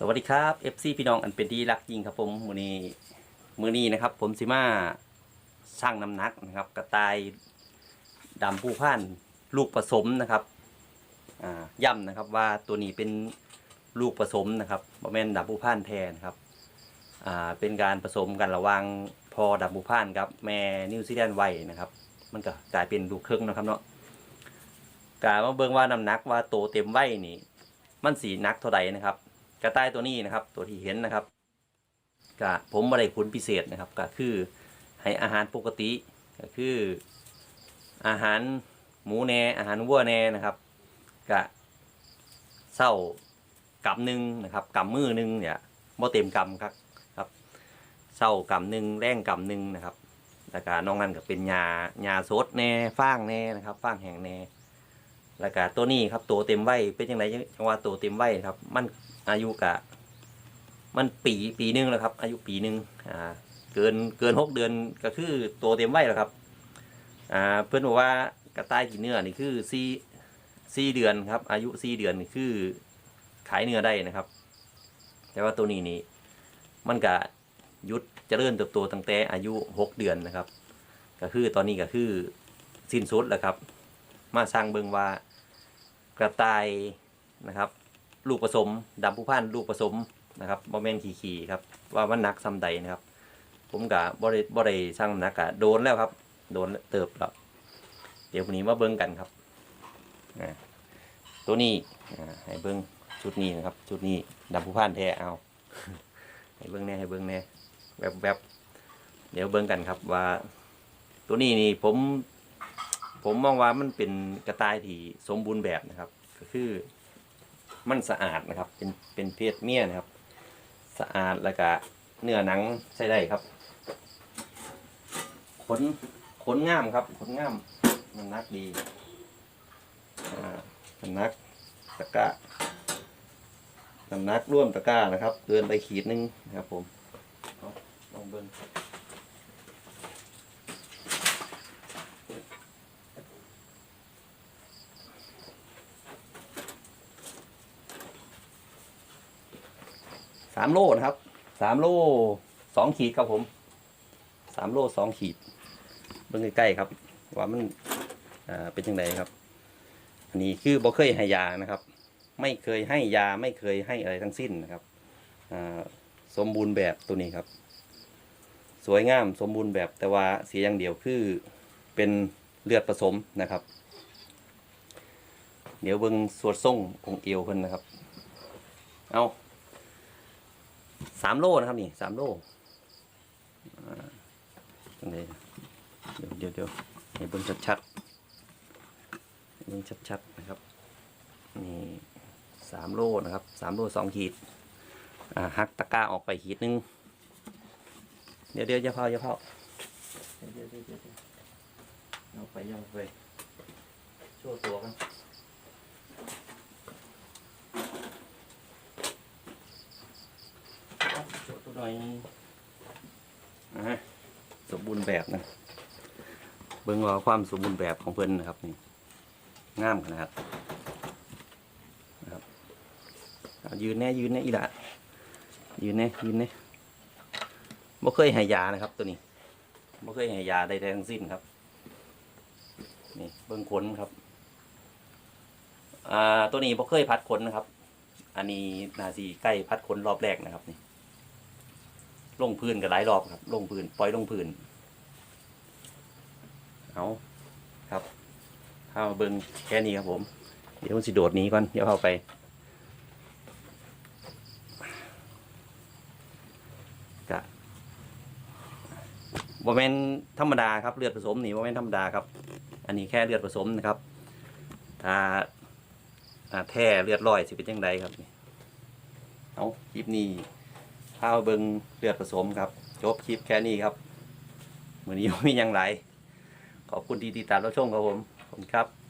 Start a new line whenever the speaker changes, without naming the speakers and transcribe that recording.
สวัสดีครับ FC พี่น้องอันเป็นที่รักจริงครับผมมือนี้มือนี้นะครับ ผมสิมาสร้างน้ำหนักนะครับ กระต่ายดำผู้พ่านลูกผสมนะครับอ่าย่ำนะครับว่าตัวนี้เป็นลูกผสมนะครับบอแมนดำผู้พ่านแทนครับอ่าเป็นการผสมกันระหว่างพอดำผู้พ่านครับแม่นิวซีแลนด์ไว้นะครับ มันก็กลายเป็นลูกครึ่งนะครับเนาะกลายมาเบิ่งว่าน้ำหนักว่าโตเต็มไวนี่มันสีนักเท่าใดนะครับ กระต่ายตัวนี้นะครับ ตัวที่เห็นนะครับกะผมบริคุณพิเศษนะครับก็คือให้อาหารปกติก็คืออาหารหมูแหนอาหารวัวแหนนะครับกะเศร้ากำหนึ่งนะครับกำมือหนึ่งเนี่ยบ่เต็มกำครับครับเศร้ากำหนึ่งแรงกำหนึ่งนะครับแล้วก็นอกนั้นก็เป็นยายาสดแน่ฟางแน่นะครับฟางแห้งแน่แล้วก็ตัวนี้ครับตัวเต็มไว้เป็นยังไงจังว่าตัวเต็มไว้ครับ มัน อายุกะ มันปีปีหนึงแล้วครับ อายุปีหนึ่งอ่าเกินเกินหกเดือนก็คือตัวเต็มไว้แล้วครับอ่าเพื่อนบอกว่ากระต่ายกินเนื้อนี่คือสี่สี่เดือนครับ อายุสี่เดือนนี่คือขายเนื้อได้นะครับ แต่ว่าตัวนี้นี่มันก็หยุดเจริญเติบโตตั้งแต่อายุหกเดือนนะครับ ก็คือตอนนี้ก็คือสิ้นสุดแล้วครับ มาสร้างเบิงว่ากระต่ายนะครับ ลูกผสมดำผู้พันลูกผสมนะครับบอแมนขี่ขี่ๆครับว่ามันหนักซ้ำใดนะครับ ผมกับบริบริช่างหนักกะโดนแล้วครับ โดนเติบแล้วเดี๋ยววันนี้มาเบิ้งกันครับตัวนี้ให้เบิ้งชุดนี้นะครับ ชุดนี้ดำผู้พันแท้เอาให้เบิ้งแน่ให้เบิ้งแน่แบบแบบเดี๋ยวเบิ้งกันครับว่า ตัวนี้นี่ผม ผมมองว่ามันเป็นกระต่ายที่สมบูรณ์แบบนะครับ ก็คือ มันสะอาดนะครับ เป็นเป็นเพศเมียนะครับ สะอาดแล้วก็เนื้อหนังใช้ได้ครับ ขนขนง่ามครับ ขนง่ามมันนักดีอ่ามันนักตะกร้าน้ำนักร่วมตะกร้านะครับ เกินไปขีดนึงนะครับผมลองเบิ้ง สามโลนะครับสามโลสองขีดครับผมสามโลสองขีดเบิ่งใกล้ๆครับ ว่ามันเป็นยังไงครับ อันนี้คือบ่เคยให้ยานะครับ ไม่เคยให้ยาไม่เคยให้อะไรทั้งสิ้นนะครับสมบูรณ์แบบตัวนี้ครับ สวยงามสมบูรณ์แบบแต่ว่าเสียอย่างเดียวคือเป็นเลือดผสมนะครับ เดี๋ยวเบิ่งสวดส่งองค์เอวเพิ่นนะครับ เอา สามโลนะครับนี่สามโลตรงนี้เดี๋ยวเดี๋ยวเดี๋ยวให้เบิ่งชัดๆให้เบิ่งชัดๆนะครับนี่สามโลนะครับสามโลสองขีดหักตะกร้าออกไปขีดนึงเดี๋ยวเดี๋ยวอย่าเผาอย่าเผาเดี๋ยวเดี๋ยวเดี๋ยวเอาไปเอาไปโชว์ตัวกันเอาโชว์ตัว หน่อยสมบูรณ์แบบนะเบิ่งว่าความสมบูรณ์แบบของเพิ่นนะครับนี่งามขนาดนะครับยืนแน่ยืนแน่อีละยืนแน่ยืนแน่บ่เคยห้ยานะครับ ตัวนี้บ่เคยห้ยาใดๆทั้งสิ้นครับ นี่เบิ่งขนครับอ่าตัวนี้บ่เคยพัดขนนะครับ อันนี้นาสีใกล้พัดขนรอบแรกนะครับนี่ ลงพื้นกันหลายรอบครับ ลงพื้นปล่อยลงพื้นเอาครับเข้ามาเบิ้งแค่นี้ครับผม เดี๋ยวมันสิโดดหนี้ก่อนเดี๋ยวเข้าไปกะโมเมนธรรมดาครับเลือดผสมนี่โมเมนธรรมดาครับ อันนี้แค่เลือดผสมนะครับถ้าอ่าแท้เลือดลอยสิเป็นยังไงครับเอาคลิปนี้ ข้าวเบิงเลือดผสมครับ จบคลิปแค่นี้ครับมือนี้ไม่มียังไรขอบคุณที่ติดตามรับชมครับผมขอบคุณครับ